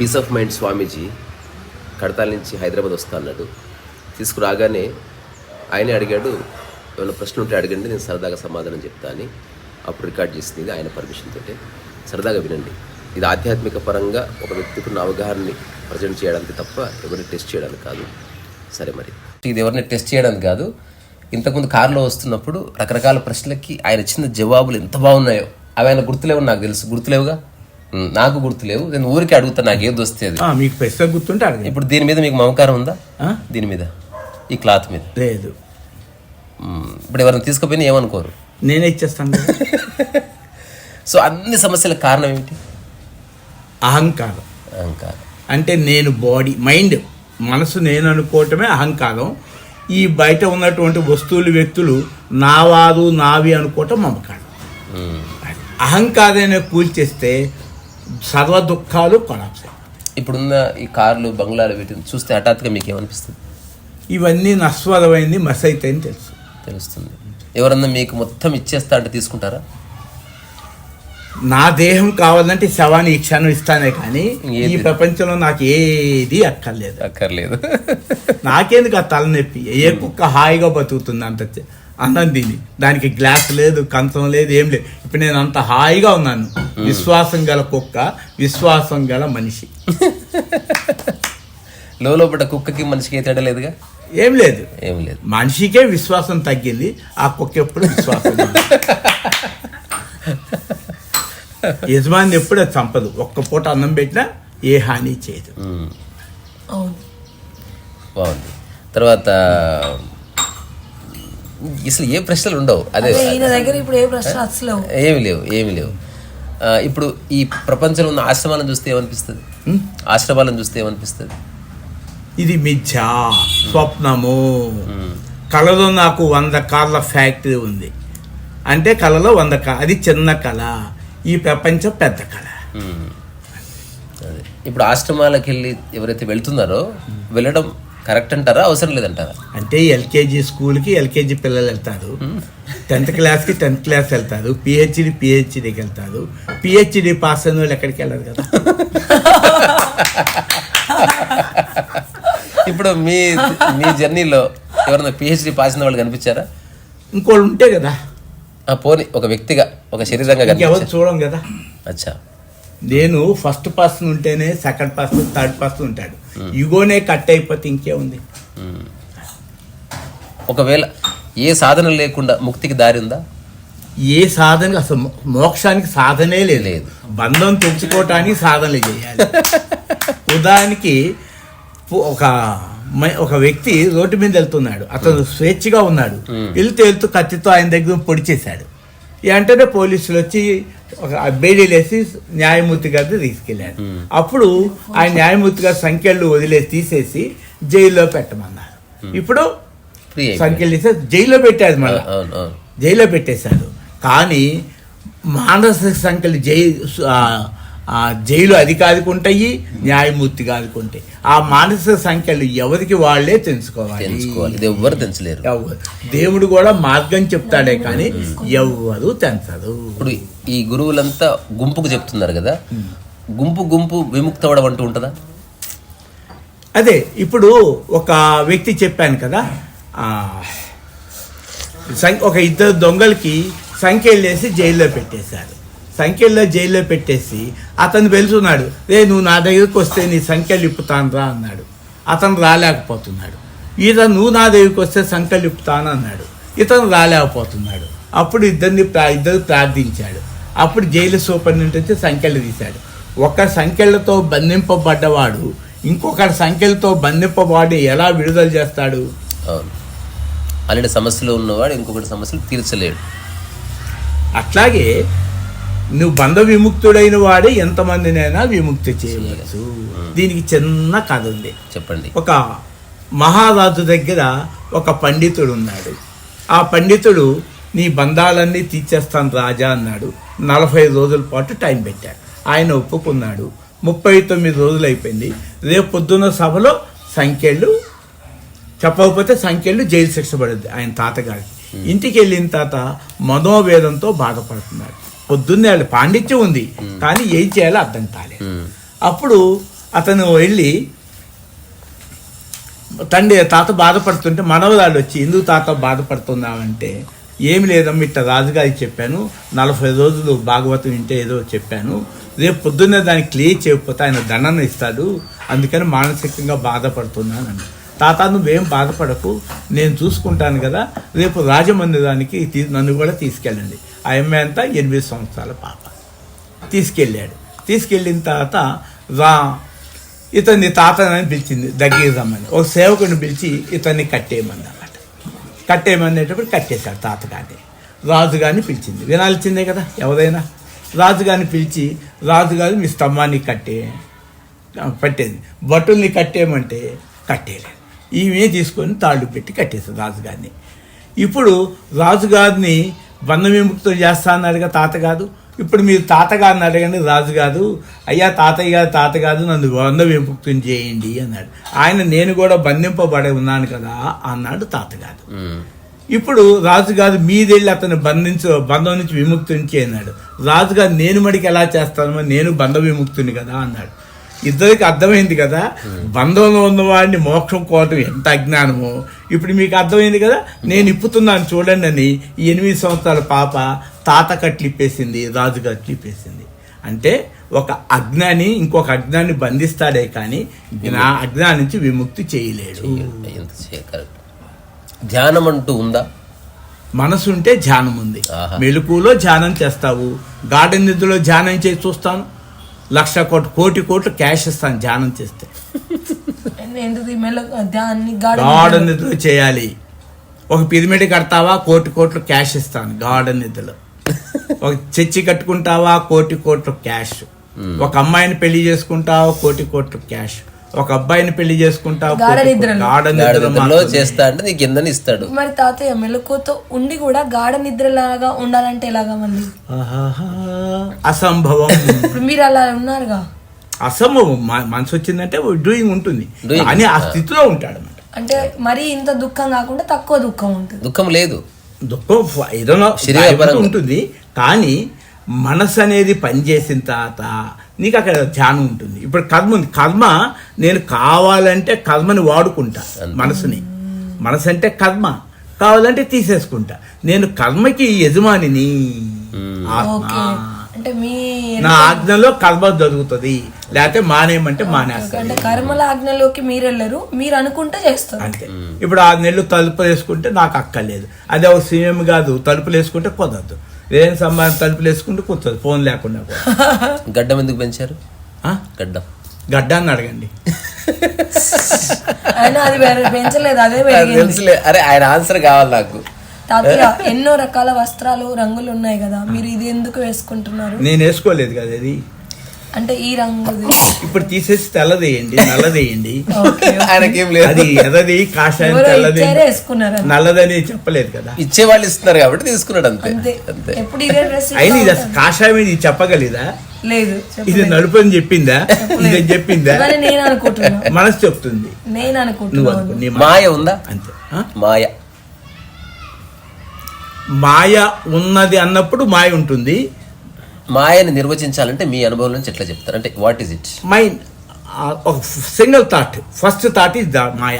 Peace of mind Swamiji Kadthal నుంచి హైదరాబాద్ వస్తా అన్నాడు. తీసుకురాగానే ఆయనే అడిగాడు ఏమైనా ప్రశ్న ఉంటే అడగండి నేను సరదాగా సమాధానం చెప్తా అని. అప్పుడు రికార్డ్ చేసింది ఆయన పర్మిషన్ తోటే. సరదాగా వినండి. ఇది ఆధ్యాత్మిక పరంగా ఒక వ్యక్తికి ఉన్న అవగాహనని ప్రజెంట్ చేయడానికి తప్ప ఎవరిని టెస్ట్ చేయడానికి కాదు. సరే మరి. ఇది ఎవరిని టెస్ట్ చేయడానికి కాదు. ఇంతకుముందు కారులో వస్తున్నప్పుడు రకరకాల ప్రశ్నలకి ఆయన ఇచ్చిన జవాబులు ఎంత బాగున్నాయో అవి ఆయన గుర్తులేవు నాకు తెలుసు. గుర్తులేవుగా? నాకు గుర్తులేవు నేను ఊరికే అడుగుతా నాకు ఏది వస్తే మీకు ప్రశ్న గుర్తుంటే ఇప్పుడు దీని మీద మీకు మమకారం ఉందా? దీని మీద. ఈ క్లాత్ మీద. లేదు. ఇప్పుడు ఎవరిని తీసుకుపోయినా ఏమనుకోరు? నేనే ఇచ్చేస్తాను. సో అన్ని సమస్యలకు కారణం ఏమిటి? అహంకారం. అహంకారం. అంటే నేను బాడీ మైండ్ మనసు నేను అనుకోవటమే అహంకారం. ఈ బయట ఉన్నటువంటి వస్తువులు వ్యక్తులు నావారు నావి అనుకోవటం మమకారం. అహంకారాన్ని కూల్చేస్తే సర్వ దుఃఖాలు కొలాప్స్ ఇప్పుడున్న ఈ కార్లు బంగ్లాలు వీటిని చూస్తే హఠాత్తుగా మీకు ఏమనిపిస్తుంది? ఇవన్నీ నస్వరమైంది మస్ అవుతాయని తెలుసు. తెలుస్తుంది. ఎవరన్నా మీకు మొత్తం ఇచ్చేస్తా అంటే తీసుకుంటారా? నా దేహం కావాలంటే శవాన్ని క్షణం ఇస్తానే కానీ? ఈ ప్రపంచంలో నాకు ఏది అక్కర్లేదు. అక్కర్లేదు. నాకేందుకు ఆ తలనొప్పి? ఏ కుక్క హాయిగా బతుకుతుంది అంత అన్నం తిని. దానికి గ్లాస్ లేదు కంచం లేదు ఏం లేదు. ఇప్పుడు నేను అంత హాయిగా ఉన్నాను. విశ్వాసం గల కుక్క విశ్వాసం గల మనిషి. లోపల కుక్కకి మనిషికి ఏ తేడా లేదుగా? ఏం లేదు. ఏం లేదు. మనిషికే విశ్వాసం తగ్గింది ఆ కుక్క ఎప్పుడు విశ్వాసం. యజమాని ఎప్పుడు అది చంపదు. ఒక్క పూట అన్నం పెట్టినా ఏ హాని చేయదు. బాగుంది. తర్వాత అసలు ఏ ప్రశ్నలు ఉండవు. అదే దగ్గర ఇప్పుడు ఏ ప్రశ్న అసలేవు? ఏమి లేవు ఏమి లేవు. ఇప్పుడు ఈ ప్రపంచంలో ఉన్న ఆశ్రమాలను చూస్తే ఏమనిపిస్తుంది? ఆశ్రమాలను చూస్తే ఏమనిపిస్తుంది? ఇది మిథ్యా స్వప్నము. కళలో నాకు వంద కార్ల ఫ్యాక్టరీ ఉంది. అంటే కళలో వంద కా అది చిన్న కళ ఈ ప్రపంచం పెద్ద కళ. ఇప్పుడు ఆశ్రమాలకు వెళ్ళి ఎవరైతే వెళ్తున్నారో వెళ్ళడం కరెక్ట్ అంటారా? అవసరం లేదంటారా? అంటే ఎల్కేజీ స్కూల్కి ఎల్కేజీ పిల్లలు వెళ్తారు. టెన్త్ క్లాస్కి టెన్త్ క్లాస్ వెళ్తారు. పిహెచ్డి పిహెచ్డికి వెళ్తారు. పిహెచ్డి పాస్ అయిన వాళ్ళు ఎక్కడికి వెళ్ళరు కదా. ఇప్పుడు మీ మీ జర్నీలో ఎవరైనా పిహెచ్డి పాస్ అయిన వాళ్ళు కనిపించారా? ఇంకోళ్ళు ఉంటే కదా. ఆ పోని ఒక వ్యక్తిగా ఒక శరీరంగా చూడం కదా. అచ్చా. నేను ఫస్ట్ పర్సన్ ఉంటేనే సెకండ్ పర్సన్ థర్డ్ పర్సన్ ఉంటాడు. ఇగోనే కట్ అయిపోతే ఇంకే ఉంది. ఉమ్. ఒకవేళ ఏ సాధన లేకుండా ముక్తికి దారి ఉందా? ఏ సాధన అసలు మోక్షానికి సాధనే లేదు. బంధం తెచ్చుకోవటానికి సాధనలు చేయాలి. ఉదాహరణకి ఒక ఒక వ్యక్తి రోడ్డు మీద వెళ్తున్నాడు. అతను స్వేచ్ఛగా ఉన్నాడు. వెళ్తూ వెళ్తూ కత్తితో ఆయన దగ్గర పొడి చేశాడు. వెంటనే పోలీసులు వచ్చి ఒక బేడీలు వేసి న్యాయమూర్తి గారిని తీసుకెళ్ళాడు అప్పుడు ఆ న్యాయమూర్తి గారు సంఖ్యలు వదిలేసి తీసేసి జైల్లో పెట్టమన్నారు. ఇప్పుడు. సంఖ్యలు తీసేసి జైల్లో పెట్టారు మళ్ళీ. జైల్లో పెట్టేశారు. కానీ మానసిక సంఖ్యలు జై ఆ, జైలు అధికారికి ఉంటాయి న్యాయమూర్తి గారికి ఉంటాయి ఆ మానసిక సంఖ్యలు ఎవరికి వాళ్ళే తెలుసుకోవాలి. తెలుసుకోవాలి. ఎవ్వరు తెంచలేరు. ఎవ్వరు. దేవుడు కూడా మార్గం చెప్తాడే కానీ ఎవ్వరు తెంచరు. ఇప్పుడు ఈ గురువులంతా గుంపుకు చెప్తున్నారు కదా. గుంపు గుంపు విముక్త అవడం అంటూ ఉంటుందా? అదే ఇప్పుడు ఒక వ్యక్తి చెప్పాను కదా ఒక ఇద్దరు దొంగలకి సంఖ్యలు వేసి జైల్లో పెట్టేశారు. సంఖ్యల్లో జైల్లో పెట్టేసి అతను వెళ్తున్నాడు. రే నువ్వు నా దగ్గరికి వస్తే నీ సంఖ్యలు ఇప్పుతాను రా అన్నాడు. అతను రాలేకపోతున్నాడు. ఇతను నువ్వు నా దగ్గరికి వస్తే సంఖ్యలు ఇప్పుతాను అన్నాడు. ఇతను రాలేకపోతున్నాడు. అప్పుడు ఇద్దరిని ప్రా- ఇద్దరు ప్రార్థించాడు. అప్పుడు జైలు సూపరింటెండెంట్ వచ్చి సంఖ్యలు తీశాడు. ఒక సంఖ్యలతో బంధింపబడ్డవాడు ఇంకొకరి సంఖ్యలతో బంధింపబడి ఎలా విడుదల చేస్తాడు? అలాంటి సమస్యలు ఉన్నవాడు ఇంకొకటి సమస్యలు తీర్చలేడు. అట్లాగే నువ్వు బంధ విముక్తుడైన వాడే ఎంతమందినైనా విముక్తి చేయవచ్చు. దీనికి చిన్న కథ ఉంది. చెప్పండి. ఒక మహారాజు దగ్గర ఒక పండితుడు ఉన్నాడు. ఆ పండితుడు నీ బంధాలన్నీ తీర్చేస్తాను రాజా అన్నాడు. నలభై రోజుల పాటు టైం పెట్టాడు. ఆయన ఒప్పుకున్నాడు. ముప్పై తొమ్మిది రోజులు అయిపోయింది. రేపు పొద్దున్న సభలో సంఖ్యలు చెప్పకపోతే సంఖ్యలు జైలు శిక్ష పడుద్ది ఆయన తాతగారికి. ఇంటికి వెళ్ళిన తాత మనోవేదంతో బాధపడుతున్నాడు. పొద్దున్నే వాళ్ళు పాండిత్యం ఉంది. కానీ ఏం చేయాలో అర్థం కాలేదు. అప్పుడు అతను వెళ్ళి తండ్రి తాత బాధపడుతుంటే మనవరాలు వచ్చి ఎందుకు తాత బాధపడుతున్నావంటే ఏమి లేదమ్మా ఇట్లా రాజుగారికి చెప్పాను. నలభై రోజులు భాగవతం వింటే ఏదో చెప్పాను. రేపు పొద్దున్నే దాన్ని క్లియర్ చేయకపోతే ఆయన దండన ఇస్తాడు. అందుకని మానసికంగా బాధపడుతున్నానని తాత నువ్వేం బాధపడకు. నేను చూసుకుంటాను కదా. రేపు రాజమందిరానికి నన్ను కూడా తీసుకెళ్ళండి. ఆ అమ్మాయి అంతా ఎనిమిది సంవత్సరాల పాప. తీసుకెళ్ళాడు. తీసుకెళ్ళిన తర్వాత రా ఇతన్ని తాతని పిలిచింది. దగ్గరికి రమ్మని. ఒక సేవకుని పిలిచి ఇతన్ని కట్టేయమంది అన్నమాట కట్టేయమనేటప్పుడు కట్టేశాడు తాతగారిని. రాజుగారిని పిలిచింది. వినాల్సిందే కదా ఎవరైనా. రాజుగారిని పిలిచి రాజుగారు మీ స్తంభాన్ని కట్టే పట్టేది బట్టుల్ని కట్టేయమంటే కట్టేయలేదు. ఈమె తీసుకొని తాళ్ళు పెట్టి కట్టేశారు రాజుగారిని. ఇప్పుడు రాజుగారిని బంధ విముక్తం చేస్తా అన్నాడుగా తాతగారు ఇప్పుడు మీరు తాతగారిని అడగండి రాజు కాదు. అయ్యా తాతయ్య గారు తాత కాదు నన్ను బంధ విముక్తం చేయండి అన్నాడు. ఆయన నేను కూడా బంధింపబడి ఉన్నాను కదా అన్నాడు తాతగారు. ఇప్పుడు రాజుగారు మీదెళ్ళి అతను బంధించు బంధం నుంచి విముక్తుని అన్నాడు రాజుగారు నేను మడికి ఎలా చేస్తానో నేను బంధ విముక్తుని కదా అన్నాడు. ఇద్దరికి అర్థమైంది కదా? బంధంలో ఉన్నవాడిని మోక్షం కోవటం ఎంత అజ్ఞానమో? ఇప్పుడు మీకు అర్థమైంది కదా? నేను ఇప్పుతున్నాను చూడండి అని ఈ ఎనిమిది సంవత్సరాల పాప తాత కట్లిప్పేసింది రాజు కట్లిప్పేసింది అంటే ఒక అజ్ఞాని ఇంకొక అజ్ఞాన్ని బంధిస్తాడే కానీ నా అజ్ఞానం నుంచి విముక్తి చేయలేడు. ధ్యానం అంటూ ఉందా మనసు ఉంటే ధ్యానం ఉంది ఆహా. మెలకులో ధ్యానం చేస్తావు. గార్డెన్ నిధిలో ధ్యానం చేసి చూస్తాను. లక్ష కోటి కోటి కోట్లు క్యాష్ ఇస్తాను ధ్యానం చేస్తే. గాడి గార్డెన్ నిధిలో చేయాలి. ఒక పిరమిడ్ కడతావా కోటి కోట్లు క్యాష్ ఇస్తాను గార్డెన్ నిధిలో ఒక చర్చి కట్టుకుంటావా కోటి కోట్లు క్యాష్ ఒక అమ్మాయిని పెళ్ళి చేసుకుంటావా కోటి కోట్లు క్యాష్ ఒక అబ్బాయిని పెళ్ళి చేసుకుంటావా గాఢ. నిద్రలో. గాఢ. చేస్తా అంటే నీకు కిందని ఇస్తాడు మరి తాతయ్య మెలకుతో ఉండి కూడా గాఢ నిద్రలాగా ఉండాలంటే ఎలాగా మళ్ళీ ఆహాహా. అసంభవం ఇప్పుడు మీరు అలా ఉన్నారుగా అసంభవం మ- మనసు వచ్చిందంటే డూయింగ్ ఉంటుంది Doing. అని ఆ స్థితిలో ఉంటాడు అనమాట అంటే మరీ ఇంత దుఃఖం కాకుండా తక్కువ దుఃఖం ఉంటుంది దుఃఖం లేదు దుఃఖం ఫ- ఏదైనా శరీరపరంగా. ఉంటుంది కానీ మనసు అనేది పనిచేసిన తర్వాత నీకు అక్కడ ధ్యానం ఉంటుంది. ఇప్పుడు కర్మ ఉంది. కర్మ నేను కావాలంటే కర్మని వాడుకుంటా మనసుని. మనసు అంటే కర్మ. కావాలంటే తీసేసుకుంటా. నేను కర్మకి యజమానిని. ఆత్మ. ఓకే. అంటే మీ నా ఆజ్ఞలో కర్మ జరుగుతుంది. లేకపోతే మానేయమంటే మానేస్తా. అంటే కర్మల ఆజ్ఞలోకి మీరు వెళ్ళరు మీరు అనుకుంటే చేస్తారు. అంతే. ఇప్పుడు ఆ నెలలు తలుపులు వేసుకుంటే నాకు అక్కర్లేదు. అదే ఒక సీఎం కాదు. తలుపులు వేసుకుంటే కుదరదు. ఏం సంబంధం తలుపులు వేసుకుంటే కుదరదు ఫోన్ లేకుండా కూడా. గడ్డం ఎందుకు పెంచారు? ఆ? గడ్డం. గడ్డాన్ని అడగండి. అయినా అది పెంచలేదు అదే తెలుసులే అరే ఆయన ఆన్సర్ కావాలి నాకు. తాతయ్య ఎన్నో రకాల వస్త్రాలు రంగులు ఉన్నాయి కదా మీరు ఇది ఎందుకు వేసుకుంటున్నారు? నేను వేసుకోలేదు కదా ఇది అంటే ఈ రంగుది. ఇప్పుడు తీసేసి తెల్లదేయండి నల్లదేయండి. ఓకే ఆయనకేం లేదు. అది ఎర్రది కాషాయం తెల్లది. నల్లదని చెప్పలేదు కదా. ఇచ్చే వాళ్ళు ఇస్తున్నారు కాబట్టి తీసుకున్నాడు అంతే అంతే. ఎప్పుడు ఇదే డ్రెస్ అయినా ఇది అసలు కాషాయం ఇది చెప్పగలిదా? లేదు ఇది. నలుపు అని చెప్పిందా? ఇది చెప్పిందా? నేను అనుకుంటున్నా. మనసు చెప్తుంది. నేను నువ్వు అనుకుంటున్నాను అనుకో నీ మ- మాయ ఉందా? అంతే. ఆ? మాయ. మాయ ఉన్నది అన్నప్పుడు మాయ ఉంటుంది. మాయని నిర్వచించాలంటే మీ అనుభవం నుంచి ఎట్లా చెప్తారు? అంటే వాట్ ఈస్ ఇట్ మైండ్ ఒక single thought first thought is the maya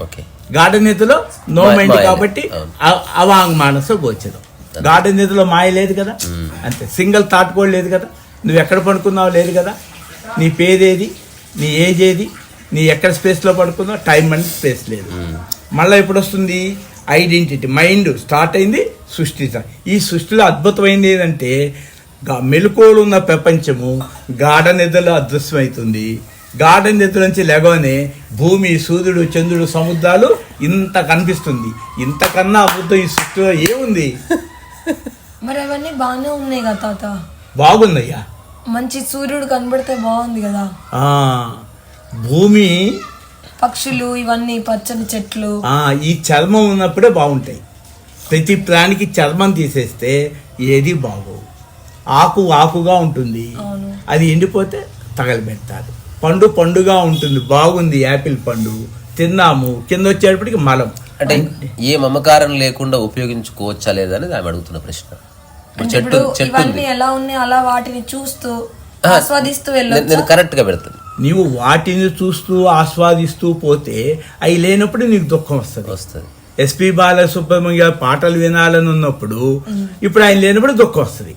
okay garden నిధిలో no mind కాబట్టి. అ- అవాంగ్ మానస గోచరం. గార్డెన్ నిధిలో మాయ లేదు కదా? అంతే. సింగిల్ థాట్ కూడా లేదు కదా? నువ్వు ఎక్కడ పడుకున్నావు లేదు కదా? నీ పేరేది నీ ఏజ్ ఏది నీ ఎక్కడ స్పేస్లో పడుకున్నావు టైం అండ్ స్పేస్ లేదు. మళ్ళీ ఎప్పుడు వస్తుంది? ఐడెంటిటీ మైండ్ స్టార్ట్ అయింది సృష్టి. ఈ సృష్టిలో అద్భుతమైనది ఏంటంటే ఉన్న ప్రపంచము గాఢ నిధులు అదృశ్యమవుతుంది గాఢ నిధుల నుంచి లేవనే భూమి సూర్యుడు చంద్రుడు సముద్రాలు ఇంత కనిపిస్తుంది. ఇంతకన్నా అద్భుతం ఈ సృష్టిలో ఏముంది? మరి అవన్నీ బాగానే ఉన్నాయి కదా తాత. బాగుందయ్యా మంచి సూర్యుడు కనబడితే బాగుంది కదా. ఆ, భూమి పక్షులు ఇవన్నీ పచ్చని చెట్లు. ఆ, ఈ చర్మం ఉన్నప్పుడే బాగుంటాయి. ప్రతి ప్రాణికి చర్మం తీసేస్తే ఏది బాగోవు. ఆకు ఆకుగా ఉంటుంది. అది ఎండిపోతే తగలబెడతారు. పండు పండుగా ఉంటుంది. బాగుంది యాపిల్ పండు. తిన్నాము. కింద వచ్చేటప్పటికి మలం. అంటే ఏ మమకారం లేకుండా ఉపయోగించుకోవచ్చా లేదా అనేది ఆమె అడుగుతున్న ప్రశ్న. చెట్టు చెట్టు ఎలా ఉన్నాయి? అలా వాటిని చూస్తూ ఆస్వాదిస్తూ నేను- కరెక్ట్గా పెడతాను. నీవు వాటిని చూస్తూ ఆస్వాదిస్తూ పోతే అవి లేనప్పుడు నీకు దుఃఖం వస్తుంది. వస్తుంది. ఎస్పి బాలసుబ్రహ్మణ్య గారి పాటలు వినాలని ఉన్నప్పుడు ఇప్పుడు ఆయన లేనప్పుడు దుఃఖం వస్తుంది.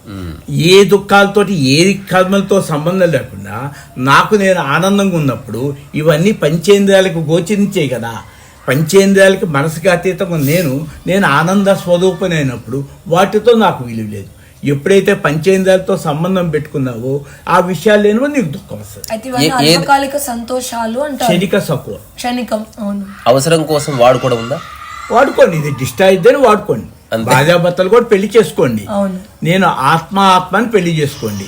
ఏ దుఃఖాలతోటి ఏ కర్మలతో సంబంధం లేకుండా నాకు నేను ఆనందంగా ఉన్నప్పుడు ఇవన్నీ పంచేంద్రియాలకు గోచరించాయి కదా. పంచేంద్రియాలకి మనసుకి అతీతంగా నేను నేను ఆనంద స్వరూపనైనప్పుడు వాటితో నాకు విలువ లేదు. ఎప్పుడైతే పంచేంద్రియాలతో సంబంధం పెట్టుకున్నావో ఆ విషయాలు లేనివో నీకు దుఃఖం వస్తుంది. సంతోషాలు అంటారు. క్షణిక సక్కువ క్షణికం అవును. అవసరం కోసం వాడుకోవడం ఉందా? వాడుకోండి. ఇది డిస్టైజ్ అని వాడుకోండి. భార్యాభర్తలు కూడా పెళ్ళి చేసుకోండి. అవును. నేను ఆత్మ ఆత్మని పెళ్ళి చేసుకోండి.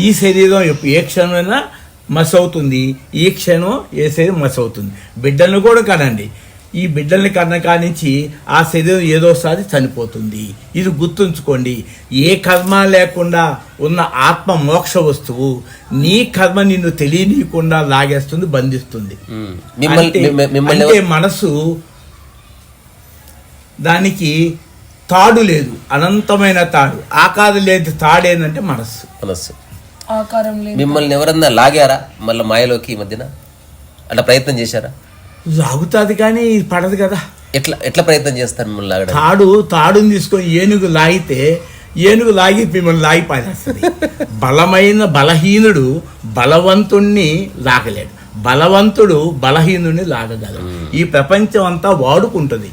ఈ శరీరం ఏ క్షణమైనా మస్ అవుతుంది ఈ క్షణం ఏ శరీరం మస్ అవుతుంది బిడ్డలను కూడా కనండి ఈ బిడ్డల్ని కన్న కానించి ఆ శరీరం ఏదోసారి చనిపోతుంది. ఇది గుర్తుంచుకోండి. ఏ కర్మ లేకుండా ఉన్న ఆత్మ మోక్ష వస్తువు నీ కర్మ నిన్ను తెలియనీయకుండా లాగేస్తుంది బంధిస్తుంది. అంటే- మనసు దానికి తాడు లేదు అనంతమైన తాడు. ఆకారం లేదు తాడు ఏంటంటే మనస్సు. మనస్సు. ఆకారం లేదు. మిమ్మల్ని ఎవరన్నా లాగారా మళ్ళీ మాయలోకి ఈ మధ్యన? అట్లా ప్రయత్నం చేశారా? లాగుతుంది కానీ ఇది పడదు కదా. ఎట్లా ఎట్లా ప్రయత్నం చేస్తారు మిమ్మల్ని లాగడానికి? తాడు తాడుని తీసుకొని ఏనుగు లాగితే ఏనుగు లాగి మిమ్మల్ని లాగి పారేస్తుంది. బలమైన బలహీనుడు బలవంతుణ్ణి లాగలేడు. బలవంతుడు బలహీనుడిని లాగగలడు. ఈ ప్రపంచం అంతా వాడుకుంటుంది.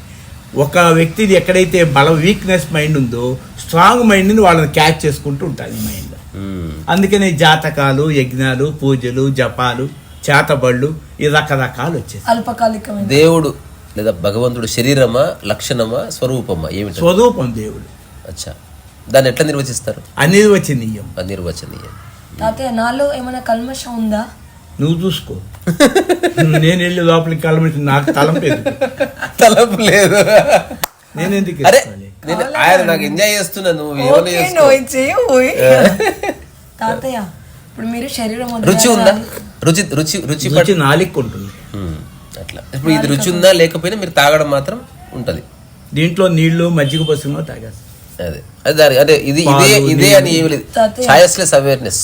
ఒక వ్యక్తిది ఎక్కడైతే బల వీక్నెస్ మైండ్ ఉందో స్ట్రాంగ్ మైండ్ని వాళ్ళని క్యాచ్ చేసుకుంటూ ఉంటుంది మైండ్ మ్మ్. అందుకనే జాతకాలు యజ్ఞాలు పూజలు జపాలు చేతబళ్ళు ఈ రకరకాలు వచ్చేసి అల్పకాలికమైన. దేవుడు లేదా భగవంతుడు శరీరమా లక్షణమా స్వరూపమా? ఏమిటి? స్వరూపం దేవుడు. అచ్చా. దాన్ని ఎట్లా నిర్వచిస్తారు? అనిర్వచనీయం. అనిర్వచనీయం. తాతయ్య నాలో ఏమైనా కల్మషం ఉందా? నువ్వు చూసుకో. నేను వెళ్ళి లోపలికి కలమిటి నాకు తలపు లేదు. నేను ఎందుకు అరే వేసుకోవాలి? నేను ఆయన నాకు ఎంజాయ్ చేస్తున్నా నువ్వు ఏమైనా ఓకే, చేసుకో. నువ్వు ఇది చేయు, ఓయ్. తాతయ్య ఇప్పుడు మీరు శరీరం రుచి ఉందా? రుచి రుచి రుచి పట్- రుచి నాలిక్ ఉంటుంది. అట్లా. ఇప్పుడు ఇది రుచి ఉందా లేకపోయినా మీరు తాగడం మాత్రం ఉంటది. దీంట్లో నీళ్ళు మజ్జిగ పోసిన తాగేస్తాం. అదే. అదే అదే ఇది ఇదే ఇదే అని ఏమి లేదు. Choiceless awareness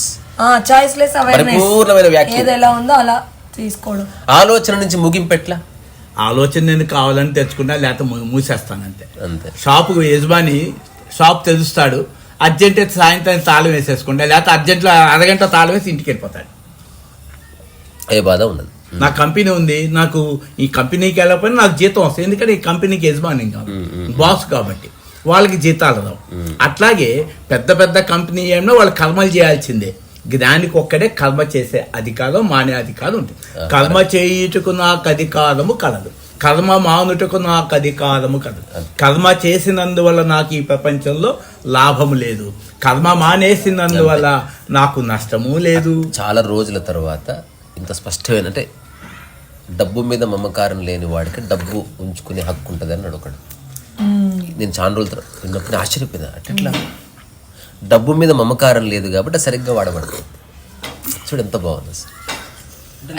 choiceless awareness పరిపూర్ణమైన వ్యాఖ్య. ఏది ఎలా ఉందో అలా తీసుకోవడం. ఆలోచన నుంచి ముగింపెట్లా ఆలోచన నేను కావాలని తెచ్చుకుంటా లేకపోతే మూసేస్తాను అంతే. అంతే. షాపు యజమాని షాప్ తెరుస్తాడు అర్జెంట్ అయితే సాయంత్రం తాళం వేసేసుకుంటా లేకపోతే అర్జెంట్లో అరగంట తాళం వేసి ఇంటికి వెళ్ళిపోతాడు. ఏ బాధ ఉండదు. నా కంపెనీ ఉంది నాకు ఈ కంపెనీకి వెళ్ళకపోయినా నాకు జీతం వస్తుంది ఎందుకంటే ఈ కంపెనీకి యజమాని కాదు బాస్ కాబట్టి. వాళ్ళకి జీతాలు రావు అట్లాగే పెద్ద పెద్ద కంపెనీ ఏమన్నా వాళ్ళు కర్మలు చేయాల్సిందే. జ్ఞానికి ఒక్కడే కర్మ చేసే అధికారం మానే అధికారం ఉంటుంది. కర్మ చేయుటకు నాకు అధికారము కలదు. కర్మ మానుటకు నాకు అధికారము కలదు. కర్మ చేసినందువల్ల నాకు ఈ ప్రపంచంలో లాభము లేదు. కర్మ మానేసినందువల్ల నాకు నష్టము లేదు. చాలా రోజుల తర్వాత ఇంత స్పష్టమైన అంటే డబ్బు మీద మమకారం లేని వాడికి డబ్బు ఉంచుకునే హక్కు ఉంటుంది అన్నాడు ఒకడు. నేను చాలా రోజుల తర్వాత విన్నప్పుడు ఆశ్చర్యపోయినా. అట్లా డబ్బు మీద మమకారం లేదు కాబట్టి సరిగ్గా వాడబడదు. చూడు ఎంత బాగుంది అసలు.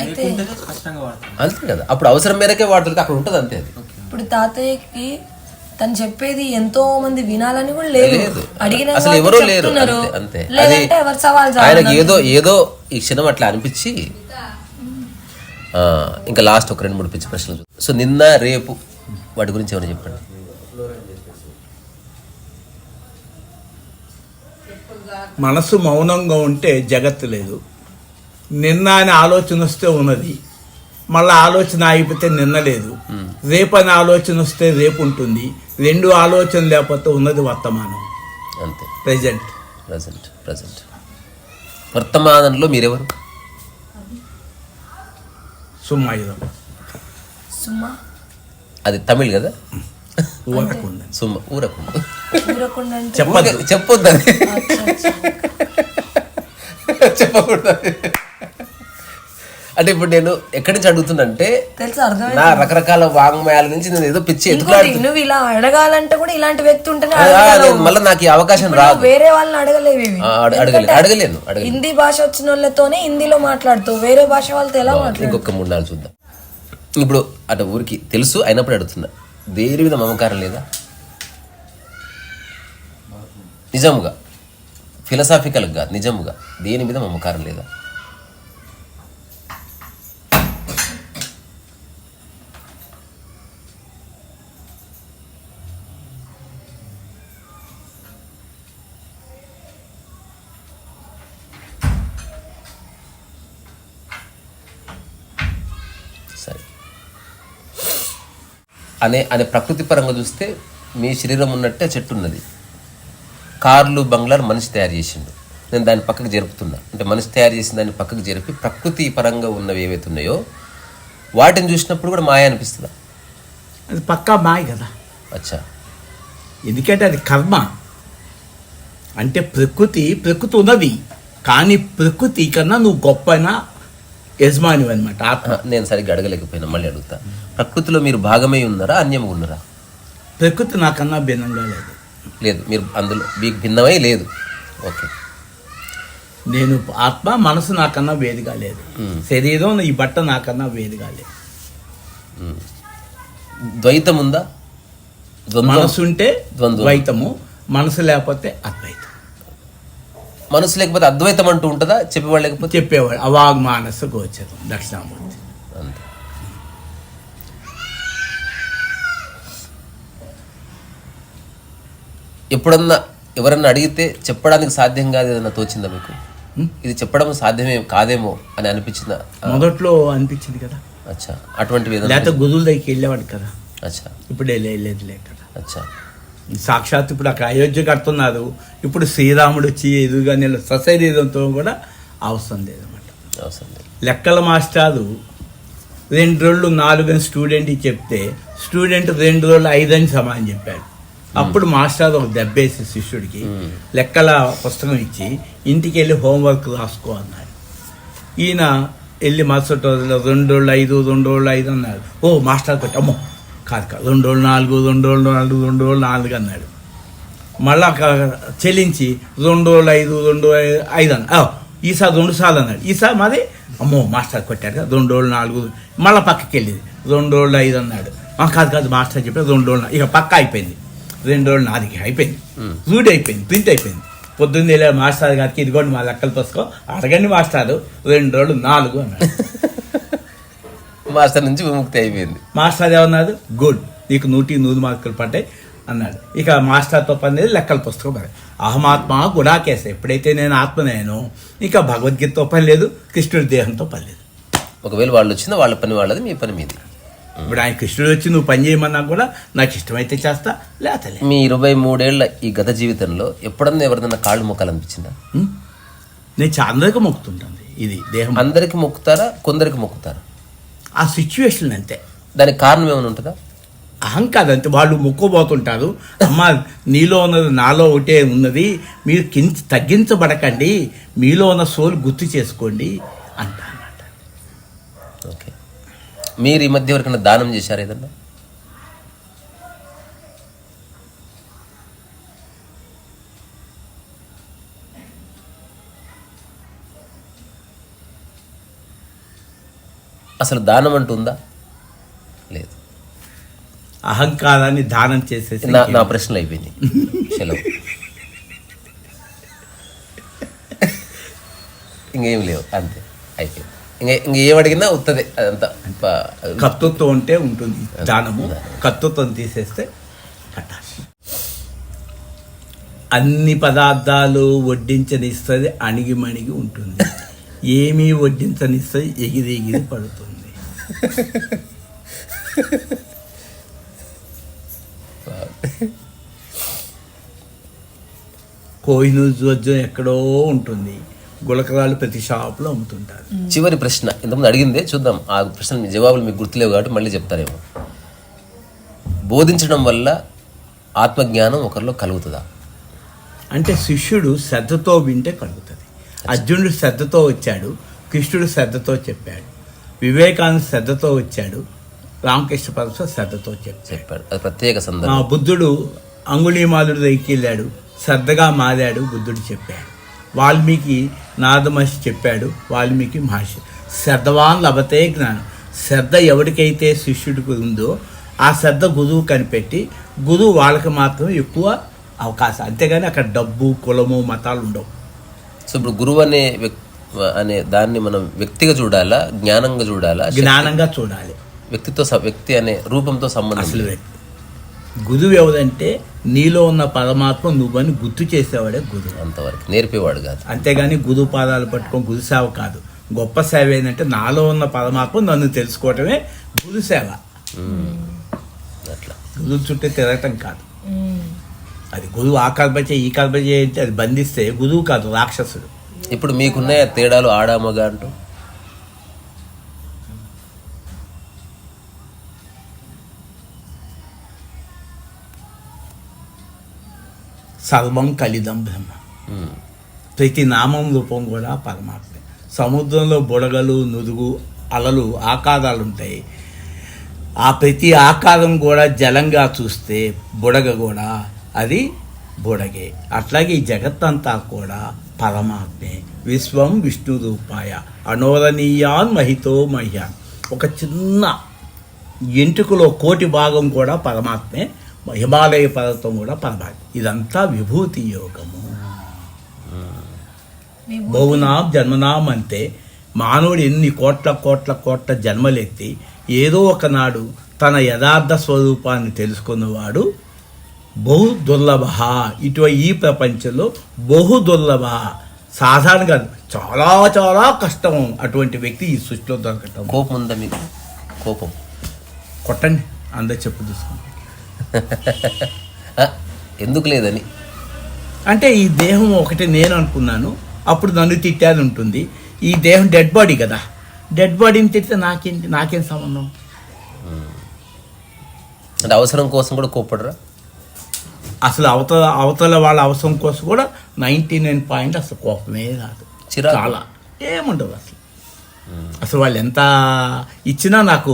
అంతే కదా. అప్పుడు అవసరం మేరకే వాడుతుంది అక్కడ ఉంటుంది అంతే అది. ఇప్పుడు తాతయ్యకి తను చెప్పేది ఎంతో మంది వినాలని కూడా లేదు. లేదు. అడిగిన అసలు ఎవరో లేరు. అంతే అంతే. అది లేదంటే ఎవరు సవాల్ ఆయనకి ఏదో ఏదో ఈ క్షణం అట్లా అనిపించి ఇంకా లాస్ట్ ఒక రెండు మూడు పిచ్చి ప్రశ్నలు సో నిన్న రేపు వాటి గురించి ఏమైనా చెప్పండి? మనసు మౌనంగా ఉంటే జగత్తు లేదు. నిన్న అని ఆలోచన వస్తే ఉన్నది. మళ్ళీ ఆలోచన ఆగిపోతే నిన్న లేదు. రేపు అని ఆలోచన వస్తే రేపు ఉంటుంది. రెండు ఆలోచన లేకపోతే ఉన్నది వర్తమానం. అంతే. ప్రెజెంట్ ప్రజెంట్ ప్రజెంట్ వర్తమానంలో మీరెవరు? సుమ్మాయుధం సుమ్మా అది తమిళ్ కదా? ఊరకుందని సుమ్మ ఊరకుండా. చెప్పద్దు. అది. చెప్పకూడదు. అంటే ఇప్పుడు నేను ఎక్కడి నుంచి అడుగుతున్నంటే నా రకరకాల వాంగ్మయాల నుంచి నేను ఏదో పిచ్చి నువ్వు ఇలా అడగాలంటే కూడా ఇలాంటి వ్యక్తి ఉంటేనే మళ్ళీ నాకు ఈ అవకాశం రాదు. వేరే వాళ్ళని అడగలేవు ఇవి. ఆ, అడ- అడగలేను హిందీ భాష వచ్చిన వాళ్ళతోనే హిందీలో మాట్లాడుతావు. వేరే భాష వాళ్ళతో ఎలా మాట్లాడు ఇంకొక మూడు నాలుగు చూద్దాం. ఇప్పుడు అటు ఊరికి తెలుసు అయినప్పుడు అడుగుతున్నా. దేని మీద మమకారం లేదా? నిజముగా ఫిలసాఫికల్ కాదు నిజముగా దేని మీద మమకారం లేదా? సరే. అనే అనే ప్రకృతి పరంగా చూస్తే మీ శరీరం ఉన్నట్టే చెట్టు ఉన్నది. కార్లు బంగ్లాలు మనిషి తయారు చేసిండు. నేను దాన్ని పక్కకు జరుపుతున్నా. అంటే మనిషి తయారు చేసిన దాన్ని పక్కకు జరిపి ప్రకృతి పరంగా ఉన్నవి ఏవైతే ఉన్నాయో వాటిని చూసినప్పుడు కూడా మాయ అనిపిస్తుందా? అది పక్కా మాయ కదా. అచ్చా. ఎందుకంటే అది కర్మ. అంటే ప్రకృతి ప్రకృతి ఉన్నది. కానీ ప్రకృతి కన్నా నువ్వు గొప్పన యజమాని అనమాట ఆత్మ. నేను సరిగ్గా అడగలేకపోయినా మళ్ళీ అడుగుతా. ప్రకృతిలో మీరు భాగమై ఉన్నారా అన్యముగా ఉన్నారా? ప్రకృతి నాకన్నా భిన్నంగా లేదు. లేదు మీరు అందులో మీకు భిన్నమై లేదు. ఓకే. నేను ఆత్మ మనసు నాకన్నా వేదిగా లేదు. శరీరం ఈ బట్ట నాకన్నా వేదిగా లేదు. ద్వైతం ఉందా మనసు ఉంటే. ద్వైతము మనసు లేకపోతే అద్వైతం. మనసు లేకపోతే అద్వైతం అంటూ ఉంటుందా? చెప్పేవాళ్ళు లేకపోతే? చెప్పేవాడు అవాగ్ మానస గోచరం దక్షిణామూర్తి అంతే ఎప్పుడన్నా ఎవరన్నా అడిగితే చెప్పడానికి సాధ్యం కాదు ఏదన్నా తోచిందా మీకు? ఇది చెప్పడం సాధ్యమే కాదేమో అని అనిపించిందా మొదట్లో అనిపించింది కదా. అచ్చా. అటువంటివి లేకపోతే గురువుల దగ్గరికి వెళ్ళేవాడు కదా. అచ్చా. ఇప్పుడు వెళ్ళలేదు లే కదా. అచ్చా. సాక్షాత్ ఇప్పుడు అక్కడ అయోధ్య కడుతున్నారు ఇప్పుడు శ్రీరాముడు వచ్చి ఎదురుగా నిల సశరీరంతో కూడా అవసరం లేదన్నమాట. అవసరం లేదు. లెక్కల మాస్టారు రెండు రోజులు నాలుగు అని స్టూడెంట్కి చెప్తే స్టూడెంట్ రెండు రోజులు ఐదని సమానం చెప్పాడు. అప్పుడు మాస్టర్ ఒక దెబ్బేసి శిష్యుడికి లెక్కల పుస్తకం ఇచ్చి ఇంటికి వెళ్ళి హోంవర్క్ రాసుకో అన్నాడు ఈయన వెళ్ళి మరుసటి రోజుల్లో రెండు రోజులు ఐదు రెండు రోజులు ఐదు అన్నాడు ఓ మాస్టర్ కొట్టి అమ్మో కాదు కాదు రెండు రోజులు నాలుగు రెండు రోజులు నాలుగు రెండు రోజులు నాలుగు అన్నాడు మళ్ళా చెల్లించి రెండు రోజులు ఐదు రెండు ఐదు అన్న ఈసారి రెండు సార్లు అన్నాడు ఈసారి మాది అమ్మో మాస్టర్ కొట్టాడు కదా రెండు రోజులు నాలుగు మళ్ళీ పక్కకి వెళ్ళింది రెండు రోజులు ఐదు అన్నాడు "ఆ, కాదు కాదు మాస్టర్ చెప్పాడు రెండు రోజులు నా-" ఇక పక్క అయిపోయింది రెండు రోజులు నాది అయిపోయింది. రూడ్ అయిపోయింది ప్రింట్ అయిపోయింది. పొద్దున్న వెళ్ళా మాస్టర్ గారికి ఇదిగోండి మా లెక్కలు పుస్తకం అడగండి మాస్టారు రెండు రోజులు నాలుగు అన్నాడు. మాస్టర్ నుంచి విముక్తి అయిపోయింది. మాస్టర్ ఏమన్నాడు? గుడ్ నీకు నూటి నూరు మార్కులు పడ్డాయి అన్నాడు. ఇక మాస్టర్తో పని లేదు లెక్కల పుస్తకం మరి అహమాత్మ గుడాకేస ఎప్పుడైతే నేను ఆత్మనేను ఇక భగవద్గీతతో పని లేదు కృష్ణుడి దేహంతో పని లేదు. ఒకవేళ వాళ్ళు వచ్చినా వాళ్ళ పని వాళ్ళది మీ పని మీది. ఇప్పుడు ఆయన కృష్ణుడు వచ్చి నువ్వు పని చేయమన్నా కూడా నాకు ఇష్టమైతే చేస్తా లేతలే మీ ఇరవై మూడేళ్ళ ఈ గత జీవితంలో ఎప్పుడన్నా ఎవరిదన్నా కాళ్ళు మొక్కాలనిపించిందా? నేను చాంద్రకి మొక్కుతుంటుంది ఇది దేహం. అందరికి మొక్కుతారా? కొందరికి మొక్కుతారా? ఆ సిచ్యువేషన్ అంతే. దానికి కారణం ఏమైనా ఉంటుందా? అహంకారం అంతే వాళ్ళు మొక్కుపోతుంటారు అమ్మ నీలో ఉన్నది నాలో ఒకటే ఉన్నది. మీరు కించి తగ్గించబడకండి. మీలో ఉన్న సోల్ గుర్తు చేసుకోండి అంట అన్నమాట ఓకే మీరు ఈ మధ్య ఎవరికైనా దానం చేశారు ఏదన్నా? అసలు దానం అంటూ ఉందా? లేదు. అహంకారాన్ని దానం చేసేసి నా నా ప్రశ్నలు అయిపోయింది సెలవు ఇంకేం లేవు అంతే. అయిపోయింది. ఇంక ఇంకేం అడిగినా ఉత్తదే అదంతా. ప- కత్తుతో ఉంటే ఉంటుంది దానము కత్తుతో తీసేస్తే అన్ని పదార్థాలు వడ్డించనిస్తుంది అణిగి మణిగి ఉంటుంది. ఏమీ వడ్డించనిస్తుంది ఎగిరి ఎగిరి పడుతుంది. కోహినూర్ జోజ్యం ఎక్కడో ఉంటుంది. గులకరాలు ప్రతి షాపులో అమ్ముతుంటారు. చివరి ప్రశ్న. ఇంతకుముందు అడిగిందే చూద్దాం. ఆ ప్రశ్న జవాబులు మీకు గుర్తులేవు కాబట్టి మళ్ళీ చెప్తారేమో. బోధించడం వల్ల ఆత్మజ్ఞానం ఒకరిలో కలుగుతుందా? అంటే శిష్యుడు శ్రద్ధతో వింటే కలుగుతుంది. అర్జునుడు శ్రద్ధతో వచ్చాడు. కృష్ణుడు శ్రద్ధతో చెప్పాడు. వివేకానంద శ్రద్ధతో వచ్చాడు. రామకృష్ణ పరమహంస శ్రద్ధతో చెప్పాడు. అది ప్రత్యేక ఆ సందర్భం బుద్ధుడు అంగుళీమాలుడు దగ్గరికి వెళ్ళాడు. శ్రద్ధగా మారాడు బుద్ధుడు చెప్పాడు. వాల్మీకి నాదమహర్షి చెప్పాడు వాల్మీకి మహర్షి. శ్రద్ధవాన్ లభతే జ్ఞానం. శ్రద్ధ ఎవరికైతే శిష్యుడికి ఉందో ఆ శ్రద్ధ గురువు కనిపెట్టి గురువు వాళ్ళకి మాత్రం ఎక్కువ అవకాశం అంతేగాని అక్కడ డబ్బు కులము మతాలు ఉండవు. సో ఇప్పుడు గురువు అనే అనే దాన్ని మనం వ్యక్తిగా చూడాలా జ్ఞానంగా చూడాలా జ్ఞానంగా చూడాలి. వ్యక్తితో స- వ్యక్తి అనే రూపంతో సంబంధం అసలు. గురువు ఎవరంటే నీలో ఉన్న పరమాత్మ నువ్వని గుర్తు చేసేవాడే గురువు. అంతవరకు నేర్పేవాడు కాదు. అంతేగాని గురు పాదాలు పట్టుకొని గురు సేవ కాదు. గొప్ప సేవ ఏంటంటే నాలో ఉన్న పరమాత్మ నన్ను తెలుసుకోవటమే గురు సేవ. అట్లా. గురువు చుట్టూ తిరగటం కాదు. అది గురువు ఆ కల్ప చేయి ఈ కల్ప చేయి అంటే అది బంధిస్తే గురువు కాదు రాక్షసుడు. ఇప్పుడు మీకున్నాయ తేడాలు ఆడామగా అంటూ? సర్వం కలిదం బ్రహ్మ. ప్రతి నామం రూపం కూడా పరమాత్మే. సముద్రంలో బుడగలు నురుగు అలలు ఆకారాలు ఉంటాయి ఆ ప్రతి ఆకారం కూడా జలంగా చూస్తే బుడగ కూడా అది బుడగే. అట్లాగే ఈ జగత్తంతా కూడా పరమాత్మే. విశ్వం విష్ణు రూపాయ. అనోరణీయాన్ మహితో మహ్యాన్. ఒక చిన్న ఎంటుకలో కోటి భాగం కూడా పరమాత్మే. హిమాలయ పర్వతం కూడా పరమాత్మ. ఇదంతా విభూతి యోగము. బహునాం జన్మనాం అంటే మానవుడు ఎన్ని కోట్ల కోట్ల కోట్ల జన్మలెత్తి ఏదో ఒకనాడు తన యథార్థ స్వరూపాన్ని తెలుసుకున్నవాడు బహు దుర్లభ. ఇటు ఈ ప్రపంచంలో బహు దుర్లభ. సాధారణంగా చాలా చాలా కష్టం అటువంటి వ్యక్తి ఈ సృష్టిలో దొరకటం. కోపం ఉందా మీకు? కోపం. కొట్టండి. అందరు చెప్పు తీసుకోండి ఆ, ఎందుకు లేదని? అంటే ఈ దేహం ఒకటి నేను అనుకున్నాను. అప్పుడు నన్ను తిట్టాది ఉంటుంది. ఈ దేహం డెడ్ బాడీ కదా. డెడ్ బాడీని తిడితే నాకేంటి నాకేం సంబంధం? అంటే అవసరం కోసం కూడా కోప్పడరా? అసలు అవతల అవతల వాళ్ళ అవసరం కోసం కూడా నైంటీ నైన్ పాయింట్ అసలు కోపమే రాదు? చాలా. ఏముండదు అసలు. అసలు వాళ్ళు ఎంత ఇచ్చినా నాకు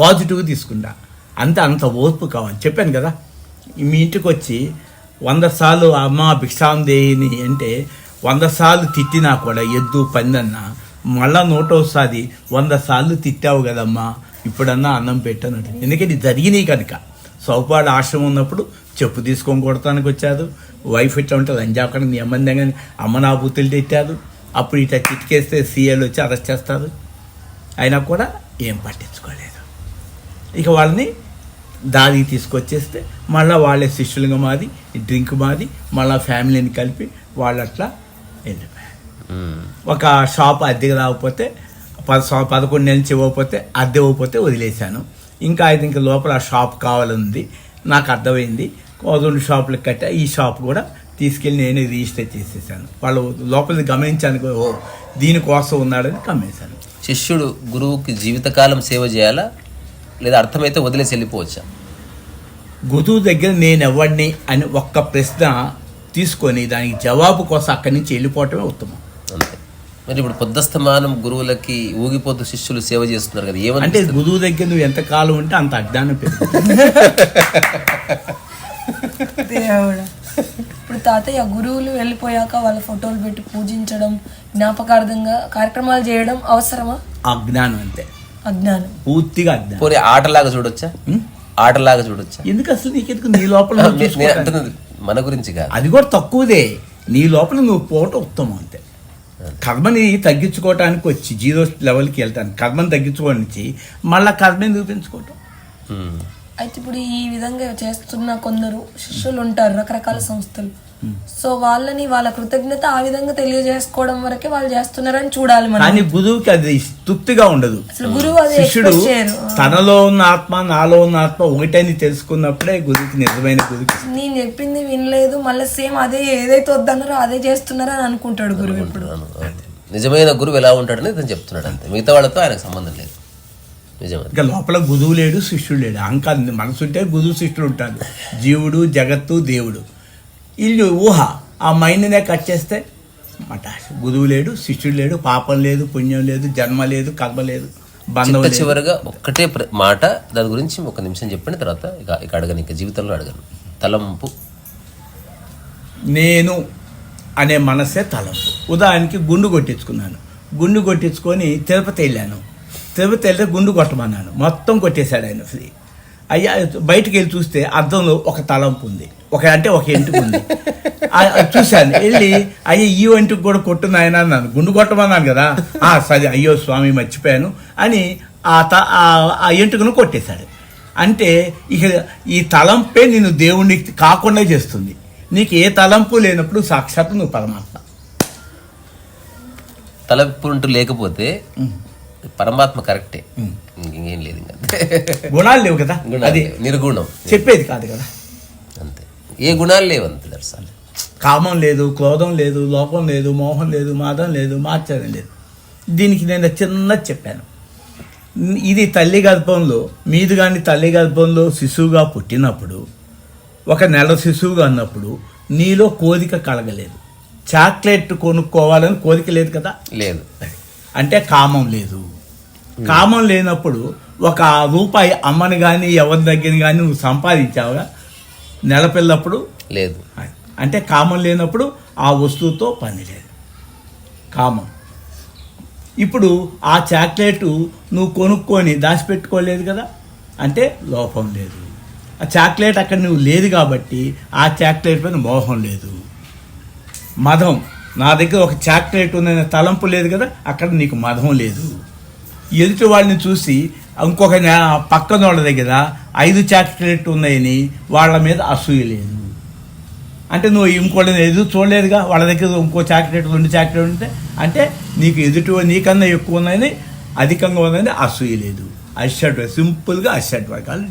పాజిటివ్ తీసుకుంటా. అంత అంత ఓర్పు కావాలి. చెప్పాను కదా మీ ఇంటికి వచ్చి వంద సార్లు అమ్మ భిక్షాందేహిని అంటే వంద సార్లు తిట్టినా కూడా ఎద్దు పందన్నా మళ్ళా నూటోసారి వంద సార్లు తిట్టావు కదమ్మా ఇప్పుడన్నా అన్నం పెట్టాను ఎందుకంటే ఇది జరిగినాయి కనుక. సౌపాడు ఆశ్రమం ఉన్నప్పుడు చెప్పు తీసుకొని కొడతానికి వచ్చారు. వైఫ్ ఇట్లా ఉంటుంది అంజాకడ నీ అమ్మని దగ్గర అమ్మ నా బూతులు తిట్టారు. అప్పుడు ఇట్లా చిటికేస్తే సీఏలు వచ్చి అరెస్ట్ చేస్తారు. అయినా కూడా ఏం పట్టించుకోలేదు. ఇక వాళ్ళని దారి తీసుకొచ్చేస్తే మళ్ళీ వాళ్ళే శిష్యులుగా మాది డ్రింక్ మాది మళ్ళీ ఫ్యామిలీని కలిపి వాళ్ళు అట్లా వెళ్ళిపోయారు. ఒక షాప్ అద్దెకి రాకపోతే పద పదకొండు నెలలు ఇవ్వకపోతే అద్దె ఇవ్వకపోతే వదిలేశాను. ఇంకా అయితే ఇంకా లోపల ఆ షాప్ కావాలంది నాకు అర్థమైంది. రెండు షాపులకు కట్టా ఈ షాప్ కూడా తీసుకెళ్ళి నేనే రిజిస్టర్ చేసేసాను. వాళ్ళు లోపలికి గమనించాను ఓ దీనికోసం ఉన్నాడని గమనించాను. శిష్యుడు గురువుకి జీవితకాలం సేవ చేయాలా? లేదా అర్థమైతే వదిలేసి వెళ్ళిపోవచ్చా? గురువు దగ్గర నేను ఎవడిని అని ఒక్క ప్రశ్న తీసుకొని దానికి జవాబు కోసం అక్కడి నుంచి వెళ్ళిపోవటమే ఉత్తమం. అంతే. మరి ఇప్పుడు పొద్దస్తమానం గురువులకి ఊగిపోతూ శిష్యులు సేవ చేస్తున్నారు కదా అంటే ఏమని గురువు దగ్గర నువ్వు ఎంత కాలం ఉంటే అంత అజ్ఞానం దేవుడా. ఇప్పుడు తాతయ్య గురువులు వెళ్ళిపోయాక వాళ్ళ ఫోటోలు పెట్టి పూజించడం జ్ఞాపకార్థంగా కార్యక్రమాలు చేయడం అవసరమా? అజ్ఞానం అంతే. అజ్ఞానం. పూర్తిగా అజ్ఞానం. పోనీ ఆటలాగా చూడొచ్చా? ఆటలాగా చూడొచ్చా? ఎందుకు అసలు నీకెందుకు నీ లోపల నేను? అంటున్నది మన గురించి కాదు. అది కూడా తక్కువదే. నీ లోపల నువ్వు పోవటం ఉత్తమం అంతే. కర్మని తగ్గించుకోవటానికి వచ్చి జీరో లెవెల్కి వెళ్తాను. కర్మని తగ్గించుకోవడానికి మళ్ళీ కర్మని చూపించుకోవటం. అయితే ఇప్పుడు ఈ విధంగా చేస్తున్న కొందరు శిష్యులు ఉంటారు రకరకాల సంస్థలు. సో వాళ్ళని వాళ్ళ కృతజ్ఞత ఆ విధంగా తెలియజేసుకోవడం వరకే వాళ్ళు చేస్తున్నారని చూడాలి మనం. కానీ గురువుకి అది తృప్తిగా ఉండదు. అసలు గురువు అది శిష్యుడు తనలో ఉన్న ఆత్మ నాలో ఉన్న ఆత్మ ఒకటని తెలుసుకున్నప్పుడే గురువుకి నిజమైన గురువుకి నేను చెప్పింది వినలేదు మళ్ళీ సేమ్ అదే ఏదైతే వద్దన్నారో అదే చేస్తున్నారో అని అనుకుంటాడు గురువు ఇప్పుడు. నిజమైన గురువు ఎలా ఉంటాడని ఇతను చెప్తున్నాడు అంతే. మిగతా వాళ్ళతో ఆయనకు సంబంధం లేదు. నిజమే. ఇంకా లోపల గురువు లేడు శిష్యుడు లేడు. అహంకారం మనసు ఉంటే గురువు శిష్యుడు ఉంటాడు. జీవుడు జగత్తు దేవుడు. ఇల్లు ఊహ. ఆ మైండ్నే కట్ చేస్తే మట గురువు లేడు శిష్యుడు లేడు పాపం లేదు పుణ్యం లేదు జన్మ లేదు కర్మ లేదు బంధం చివరిగా ఒక్కటే మాట దాని గురించి ఒక నిమిషం చెప్పిన తర్వాత ఇక ఇక అడగను ఇక జీవితంలో అడగను. తలంపు. నేను అనే మనసే తలంపు. ఉదాహరణకి గుండు కొట్టించుకున్నాను. గుండు కొట్టించుకొని తిరుపతి వెళ్ళాను. తిరుపతి వెళ్తే గుండు కొట్టమన్నాను. మొత్తం కొట్టేశాడు ఆయన ఫ్రీ. అయ్యా బయటికి వెళ్ళి చూస్తే అద్దంలో ఒక తలంపు ఉంది. ఒక అంటే ఒక ఎంటుకు ఉంది. చూశాను. వెళ్ళి అయ్యో ఈ ఎంటుకు కూడా కొట్టు నాయన అన్నాను. గుండు కొట్టమన్నాను కదా. ఆ సరే అయ్యో స్వామి మర్చిపోయాను అని ఆ త ఆ- ఎంటుకను కొట్టేశాడు. అంటే ఇక ఈ తలంపే నిన్ను దేవుణ్ణి కాకుండా చేస్తుంది. నీకు ఏ తలంపు లేనప్పుడు సాక్షాత్తు నువ్వు పరమాత్మ. తలంపు అంటూ లేకపోతే పరమాత్మ కరెక్టే. ఇంకేం లేదు ఇంకా. గుణాలు లేవు కదా? అది. నిర్గుణం. చెప్పేది కాదు కదా? అంతే. ఏ గుణాలు లేవు అంతే దర్శనం. కామం లేదు క్రోధం లేదు లోపం లేదు మోహం లేదు మాదం లేదు మార్చడం లేదు. దీనికి నేను చిన్న చెప్పాను. ఇది తల్లి గర్భంలో మీది కానీ తల్లి గర్భంలో శిశువుగా పుట్టినప్పుడు ఒక నెల శిశువుగా ఉన్నప్పుడు నీలో కోరిక కలగలేదు. చాక్లెట్ కొనుక్కోవాలని కోరిక లేదు కదా? లేదు. అంటే కామం లేదు. కామం లేనప్పుడు ఒక రూపాయి అమ్మని కానీ ఎవరి దగ్గర కానీ నువ్వు సంపాదించావుగా? నెలపిల్లప్పుడు? లేదు. అంటే కామం లేనప్పుడు ఆ వస్తువుతో పని లేదు. కామం. ఇప్పుడు ఆ చాక్లెట్ నువ్వు కొనుక్కొని దాచిపెట్టుకోలేదు కదా? అంటే లోపం లేదు. ఆ చాక్లెట్ అక్కడ నువ్వు లేదు కాబట్టి ఆ చాక్లెట్ పైన మోహం లేదు. మదం. నా దగ్గర ఒక చాక్లెట్ ఉందనే తలంపు లేదు కదా? అక్కడ నీకు మదం లేదు. ఎదుటి వాళ్ళని చూసి ఇంకొక పక్కన వాళ్ళ దగ్గర ఐదు చాక్లెట్ ఉన్నాయని వాళ్ళ మీద అసూయ లేదు. అంటే నువ్వు ఇంకోటి ఎదురు చూడలేదుగా? వాళ్ళ దగ్గర ఇంకో చాక్లెట్ రెండు చాక్లెట్ ఉంటే? అంటే నీకు ఎదుటి నీకన్నా ఎక్కువ ఉందని అధికంగా ఉందని అసూయ లేదు. అషట్ సింపుల్గా అషట్ వర్గాలు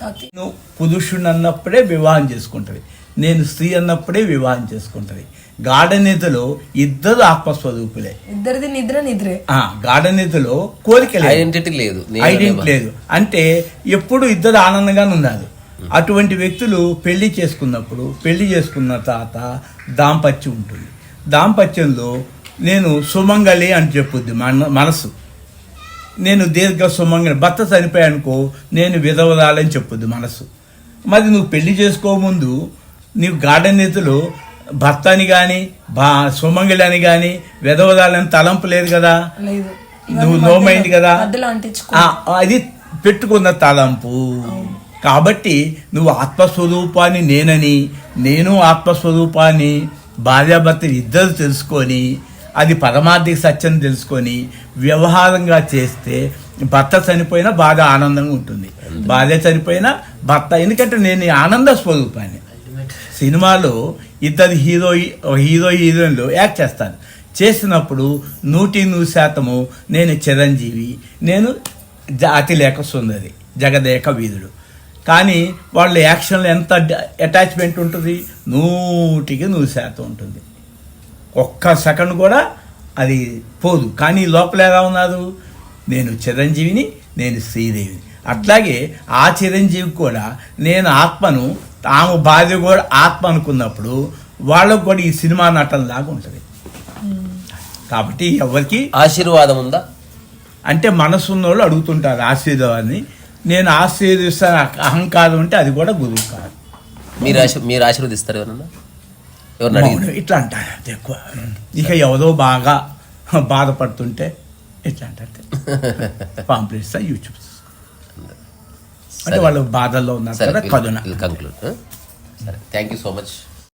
తాతయ్య. నేను పురుషుడు అన్నప్పుడే వివాహం చేసుకుంటుంది. నేను స్త్రీ అన్నప్పుడే వివాహం చేసుకుంటుంది. గాఢనీతలో ఇద్దరు ఆత్మస్వరూపులే. ఇద్దరిది నిద్ర నిద్రే. ఆ గాఢనీతలో కోరిక లేదు. ఐడెంటిటీ లేదు నేను ఐడెంటి లేదు. అంటే ఎప్పుడు ఇద్దరు ఆనందంగానే ఉన్నారు అటువంటి వ్యక్తులు పెళ్ళి చేసుకున్నప్పుడు పెళ్ళి చేసుకున్న తర్వాత దాంపత్యం ఉంటుంది. దాంపత్యంలో నేను సుమంగళి అని చెప్పుద్ది మన మనసు. నేను దీర్ఘ సుమంగళి భర్త చనిపోయానుకో నేను విధవరాలని చెప్పుద్ది మనసు. మరి నువ్వు పెళ్ళి చేసుకోముందు నీవు గాఢనీతిలో భర్త అని కానీ బా సుమంగళి అని కానీ విధవరాలని తలంపు లేదు కదా? లేదు. నువ్వు నో మైండ్ కదా? మధ్యలో అంటించుకో. ఆ, అది పెట్టుకున్న తలంపు. కాబట్టి నువ్వు ఆత్మస్వరూపాన్ని నేనని నేను ఆత్మస్వరూపాన్ని భార్యాభర్తలు ఇద్దరు తెలుసుకొని అది పరమార్థిక సత్యం తెలుసుకొని వ్యవహారంగా చేస్తే భర్త చనిపోయినా బాగా ఆనందంగా ఉంటుంది. భార్య చనిపోయినా భర్త ఎందుకంటే నేను ఆనంద స్వరూపాన్ని. సినిమాలో ఇద్దరు హీరో హీరో హీరోయిన్లు యాక్ట్ చేస్తాను. చేసినప్పుడు నూటి నూరు శాతము నేను చిరంజీవి నేను జాతి అతిలేఖ సుందరి జగదేక వీరుడు. కానీ వాళ్ళ యాక్షన్లో ఎంత అటాచ్మెంట్ ఉంటుంది? నూటికి నూరు శాతం ఉంటుంది. ఒక్క సెకండ్ కూడా అది పోదు. కానీ లోపల ఎలా ఉన్నారు? నేను చిరంజీవిని నేను శ్రీదేవిని. అట్లాగే ఆ చిరంజీవి కూడా నేను ఆత్మను ఆమె భార్య కూడా ఆత్మ అనుకున్నప్పుడు వాళ్ళకు కూడా ఈ సినిమా నటన లాగా ఉంటుంది. కాబట్టి ఎవరికి ఆశీర్వాదం ఉందా? అంటే మనసు ఉన్నోళ్ళు అడుగుతుంటారు ఆశీర్వాదాన్ని. నేను ఆశీర్వదిస్తాను అహంకారం అంటే అది కూడా గురువు కాదు. మీరు మీరు ఆశీర్వదిస్తారు ఎవరన్నా? ఇట్లా అంటారు అంతే ఎక్కువ. ఇక ఎవరో బాగా బాధపడుతుంటే ఇట్లా అంటారు. పాంప్లెట్స్ యూట్యూబ్ అంటే వాళ్ళు బాధల్లో ఉన్నారు కదా కథన కంక్లూడ్ సరే. Thank you so much